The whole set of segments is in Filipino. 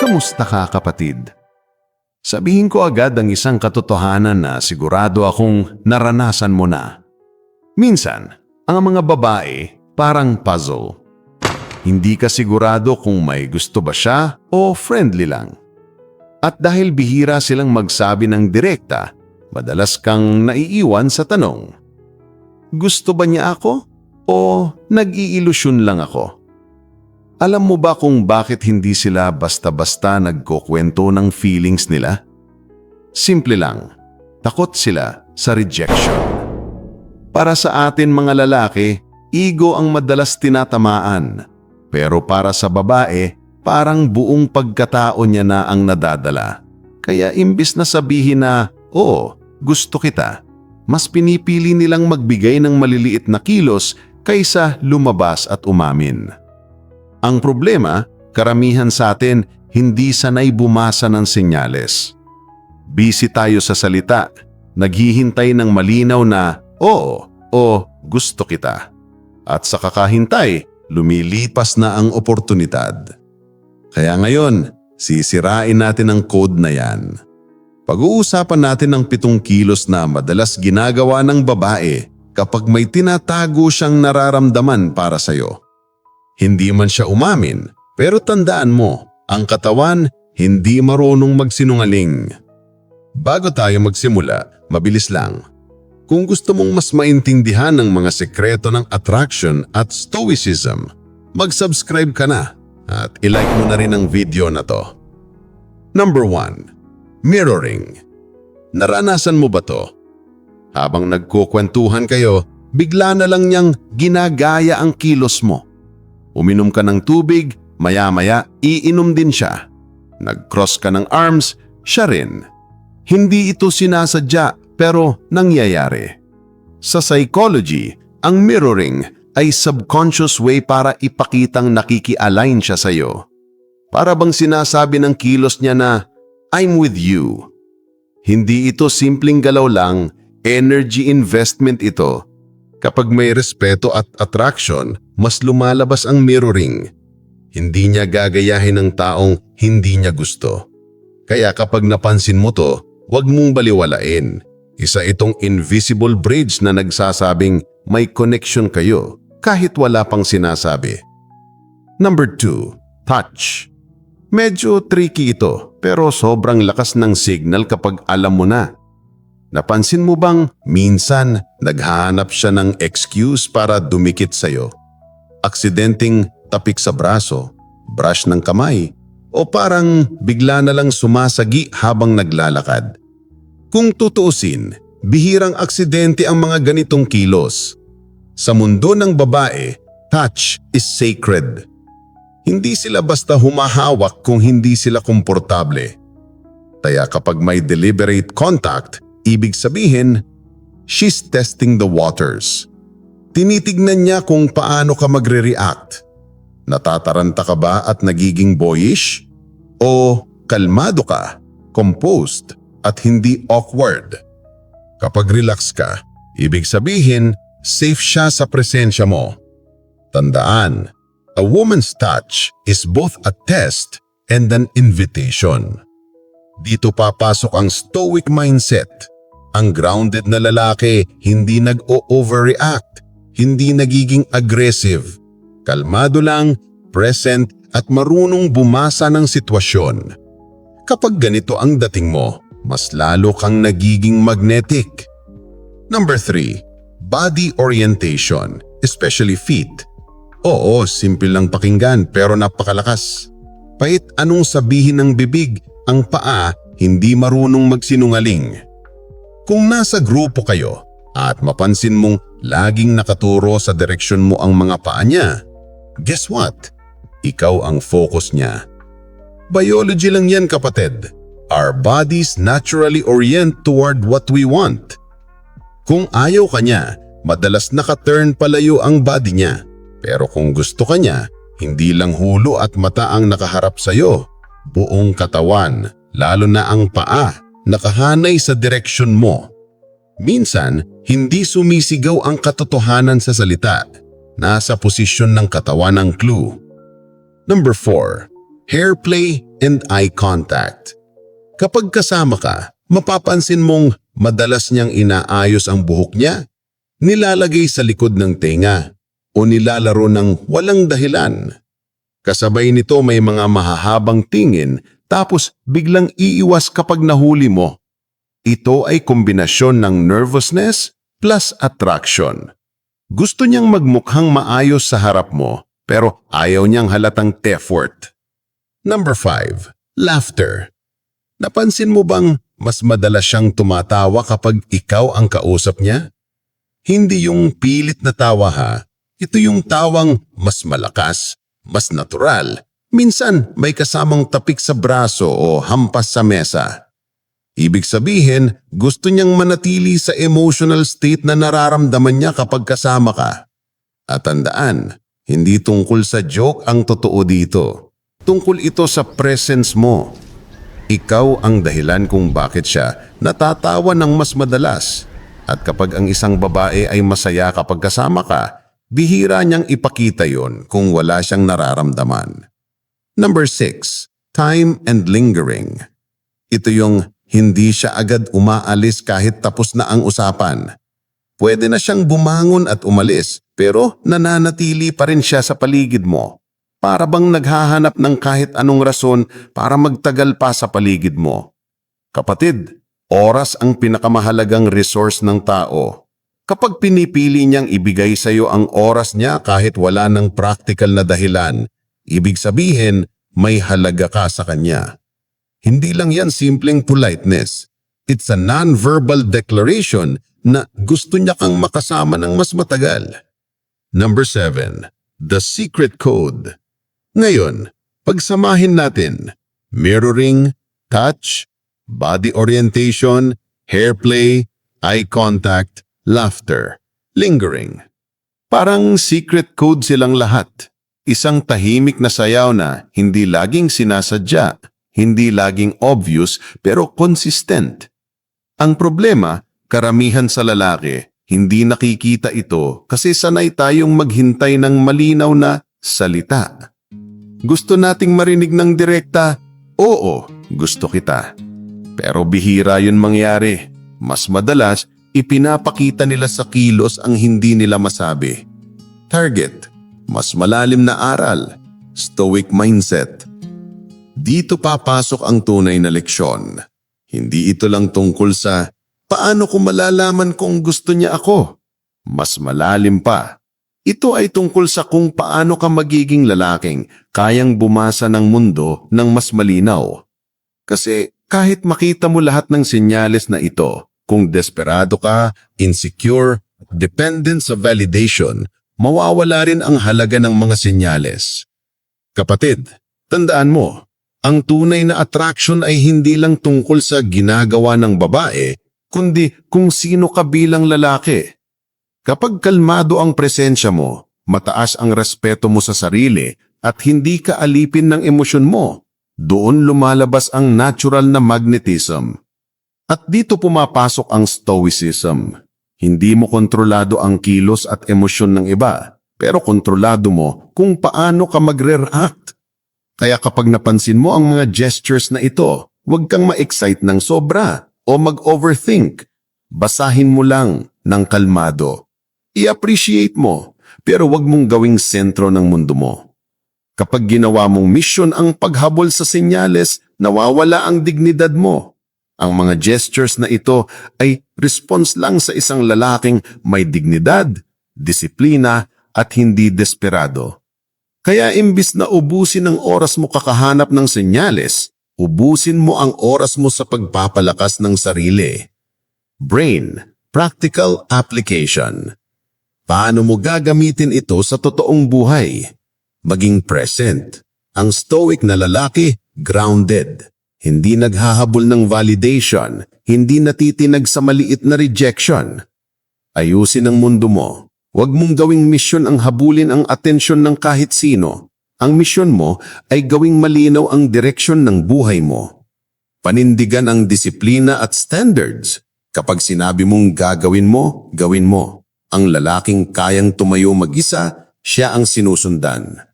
Kamusta ka kapatid? Sabihin ko agad ang isang katotohanan na sigurado akong naranasan mo na. Minsan, ang mga babae parang puzzle. Hindi ka sigurado kung may gusto ba siya o friendly lang. At dahil bihira silang magsabi ng direkta, madalas kang naiiwan sa tanong. Gusto ba niya ako? O nag-iilusyon lang ako? Alam mo ba kung bakit hindi sila basta-basta nagkukwento ng feelings nila? Simple lang, takot sila sa rejection. Para sa atin mga lalaki, ego ang madalas tinatamaan. Pero para sa babae, parang buong pagkatao niya na ang nadadala. Kaya imbis na sabihin na, oo, gusto kita, mas pinipili nilang magbigay ng maliliit na kilos kaysa lumabas at umamin. Ang problema, karamihan sa atin hindi sanay bumasa ng senyales. Busy tayo sa salita, naghihintay ng malinaw na oo o gusto kita. At sa kakahintay, lumilipas na ang oportunidad. Kaya ngayon, sisirain natin ang code na yan. Pag-uusapan natin ang pitong kilos na madalas ginagawa ng babae kapag may tinatago siyang nararamdaman para sa'yo. Hindi man siya umamin, pero tandaan mo, ang katawan hindi marunong magsinungaling. Bago tayo magsimula, mabilis lang. Kung gusto mong mas maintindihan ang mga sekreto ng attraction at stoicism, mag-subscribe ka na at ilike mo na rin ang video na to. Number 1. Mirroring. Naranasan mo ba to? Habang nagkukwentuhan kayo, bigla na lang niyang ginagaya ang kilos mo. Uminom ka ng tubig, maya-maya iinom din siya. Nag-cross ka ng arms, siya rin. Hindi ito sinasadya pero nangyayari. Sa psychology, ang mirroring ay subconscious way para ipakitang nakiki-align siya sa iyo. Para bang sinasabi ng kilos niya na, I'm with you. Hindi ito simpleng galaw lang, energy investment ito. Kapag may respeto at attraction, mas lumalabas ang mirroring. Hindi niya gagayahin ng taong hindi niya gusto. Kaya kapag napansin mo to, huwag mong baliwalain. Isa itong invisible bridge na nagsasabing may connection kayo kahit wala pang sinasabi. Number 2. Touch. Medyo tricky ito pero sobrang lakas ng signal kapag alam mo na. Napansin mo bang minsan naghahanap siya ng excuse para dumikit sa'yo? Aksidenteng tapik sa braso, brush ng kamay, o parang bigla na lang sumasagi habang naglalakad. Kung tutuusin, bihirang aksidente ang mga ganitong kilos. Sa mundo ng babae, touch is sacred. Hindi sila basta humahawak kung hindi sila komportable. Kaya kapag may deliberate contact, ibig sabihin, she's testing the waters. Tinitignan niya kung paano ka magre-react. Natataranta ka ba at nagiging boyish? O kalmado ka, composed, at hindi awkward? Kapag relax ka, ibig sabihin, safe siya sa presensya mo. Tandaan, a woman's touch is both a test and an invitation. Dito papasok ang stoic mindset. Ang grounded na lalaki hindi nag-o-overreact hindi nagiging aggressive, kalmado lang, present at marunong bumasa ng sitwasyon. Kapag ganito ang dating mo, mas lalo kang nagiging magnetic. Number 3. Body orientation, especially feet. Oo, simple lang pakinggan pero napakalakas. Pahit anong sabihin ng bibig, ang paa hindi marunong magsinungaling. Kung nasa grupo kayo at mapansin mong laging nakaturo sa direksyon mo ang mga paa niya. Guess what? Ikaw ang focus niya. Biology lang yan kapatid. Our bodies naturally orient toward what we want. Kung ayaw ka niya, madalas naka-turn palayo ang body niya. Pero kung gusto ka niya, hindi lang hulo at mata ang nakaharap sa'yo. Buong katawan, lalo na ang paa, nakahanay sa direksyon mo. Minsan, hindi sumisigaw ang katotohanan sa salita. Nasa posisyon ng katawan ng clue. Number 4. hair play, and eye contact. Kapag kasama ka, mapapansin mong madalas niyang inaayos ang buhok niya, nilalagay sa likod ng tenga, o nilalaro ng walang dahilan. Kasabay nito may mga mahahabang tingin tapos biglang iiwas kapag nahuli mo. Ito ay kombinasyon ng nervousness plus attraction. Gusto niyang magmukhang maayos sa harap mo pero ayaw niyang halatang effort. Number 5. Laughter. Napansin mo bang mas madalas siyang tumatawa kapag ikaw ang kausap niya? Hindi yung pilit na tawa ha. Ito yung tawang mas malakas, mas natural. Minsan may kasamang tapik sa braso o hampas sa mesa. Ibig sabihin, gusto niyang manatili sa emotional state na nararamdaman niya kapag kasama ka. At tandaan, hindi tungkol sa joke ang totoo dito. Tungkol ito sa presence mo. Ikaw ang dahilan kung bakit siya natatawa ng mas madalas. At kapag ang isang babae ay masaya kapag kasama ka, bihira niyang ipakita yon kung wala siyang nararamdaman. Number 6. Time and lingering. Ito yung hindi siya agad umaalis kahit tapos na ang usapan. Pwede na siyang bumangon at umalis pero nananatili pa rin siya sa paligid mo. Para bang naghahanap ng kahit anong rason para magtagal pa sa paligid mo. Kapatid, oras ang pinakamahalagang resource ng tao. Kapag pinipili niyang ibigay sa iyo ang oras niya kahit wala ng practical na dahilan, ibig sabihin may halaga ka sa kanya. Hindi lang yan simpleng politeness. It's a non-verbal declaration na gusto niya kang makasama ng mas matagal. Number 7. The Secret Code. Ngayon, pagsamahin natin mirroring, touch, body orientation, hair play, eye contact, laughter, lingering. Parang secret code silang lahat. Isang tahimik na sayaw na hindi laging sinasadya, hindi laging obvious pero consistent. Ang problema, karamihan sa lalaki, hindi nakikita ito kasi sanay tayong maghintay ng malinaw na salita. Gusto nating marinig ng direkta, oo, gusto kita. Pero bihira yun mangyari. Mas madalas, ipinapakita nila sa kilos ang hindi nila masabi. Target, mas malalim na aral, stoic mindset. Dito papasok ang tunay na leksyon. Hindi ito lang tungkol sa paano ko malalaman kung gusto niya ako. Mas malalim pa. Ito ay tungkol sa kung paano ka magiging lalaking kayang bumasa ng mundo ng mas malinaw. Kasi kahit makita mo lahat ng senyales na ito, kung desperado ka, insecure, dependent sa validation, mawawala rin ang halaga ng mga senyales. Kapatid, tandaan mo, ang tunay na attraction ay hindi lang tungkol sa ginagawa ng babae, kundi kung sino ka bilang lalaki. Kapag kalmado ang presensya mo, mataas ang respeto mo sa sarili at hindi ka alipin ng emosyon mo, doon lumalabas ang natural na magnetism. At dito pumapasok ang stoicism. Hindi mo kontrolado ang kilos at emosyon ng iba, pero kontrolado mo kung paano ka magre-react. Kaya kapag napansin mo ang mga gestures na ito, huwag kang ma-excite ng sobra o mag-overthink. Basahin mo lang ng kalmado. I-appreciate mo, pero huwag mong gawing sentro ng mundo mo. Kapag ginawa mong mission ang paghabol sa senyales, nawawala ang dignidad mo. Ang mga gestures na ito ay response lang sa isang lalaking may dignidad, disiplina at hindi desperado. Kaya imbis na ubusin ang oras mo kakahanap ng senyales, ubusin mo ang oras mo sa pagpapalakas ng sarili. Brain, Practical Application Paano mo gagamitin ito sa totoong buhay? Maging present. Ang stoic na lalaki, grounded. Hindi naghahabol ng validation, hindi natitinag sa maliit na rejection. Ayusin ang mundo mo. Huwag mong gawing misyon ang habulin ang atensyon ng kahit sino. Ang misyon mo ay gawing malinaw ang direksyon ng buhay mo. Panindigan ang disiplina at standards. Kapag sinabi mong gagawin mo, gawin mo. Ang lalaking kayang tumayo mag-isa, siya ang sinusundan.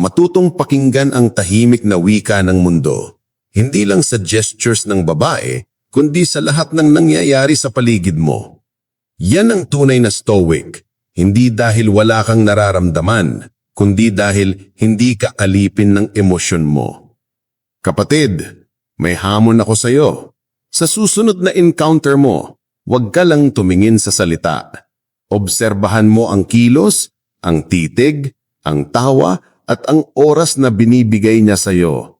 Matutong pakinggan ang tahimik na wika ng mundo. Hindi lang sa gestures ng babae, kundi sa lahat ng nangyayari sa paligid mo. Yan ang tunay na stoic. Hindi dahil wala kang nararamdaman, kundi dahil hindi ka alipin ng emosyon mo. Kapatid, may hamon ako sa iyo. Sa susunod na encounter mo, huwag ka lang tumingin sa salita. Obserbahan mo ang kilos, ang titig, ang tawa, at ang oras na binibigay niya sa iyo.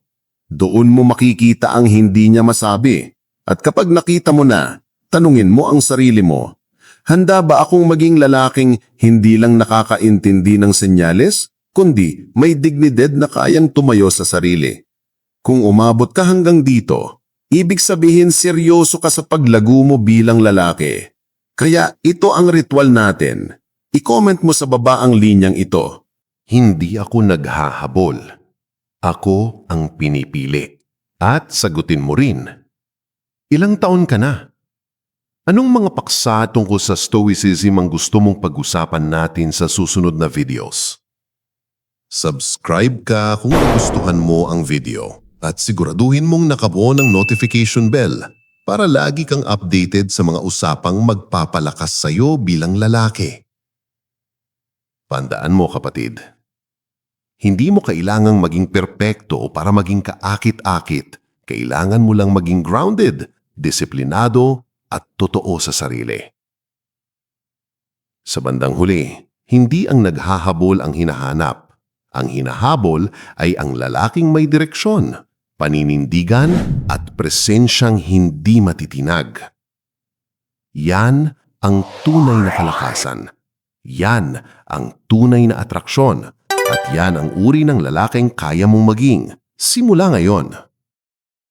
Doon mo makikita ang hindi niya masabi. At kapag nakita mo na, tanungin mo ang sarili mo, handa ba akong maging lalaking hindi lang nakakaintindi ng senyales, kundi may dignidad na kayang tumayo sa sarili? Kung umabot ka hanggang dito, ibig sabihin seryoso ka sa paglago mo bilang lalaki. Kaya ito ang ritual natin. I-comment mo sa baba ang linyang ito. Hindi ako naghahabol. Ako ang pinipili. At sagutin mo rin. Ilang taon ka na? Anong mga paksa tungkol sa stoicism ang gusto mong pag-usapan natin sa susunod na videos? Subscribe ka kung nagustuhan mo ang video at siguraduhin mong nakabuo ng notification bell para lagi kang updated sa mga usapang magpapalakas sa iyo bilang lalaki. Pandaan mo kapatid, hindi mo kailangang maging perpekto para maging kaakit-akit. Kailangan mo lang maging grounded, disiplinado, at totoo sa sarili. Sa bandang huli, hindi ang naghahabol ang hinahanap. Ang hinahabol ay ang lalaking may direksyon, paninindigan at presensyang hindi matitinag. Yan ang tunay na kalakasan. Yan ang tunay na atraksyon. At yan ang uri ng lalaking kaya mong maging. Simula ngayon.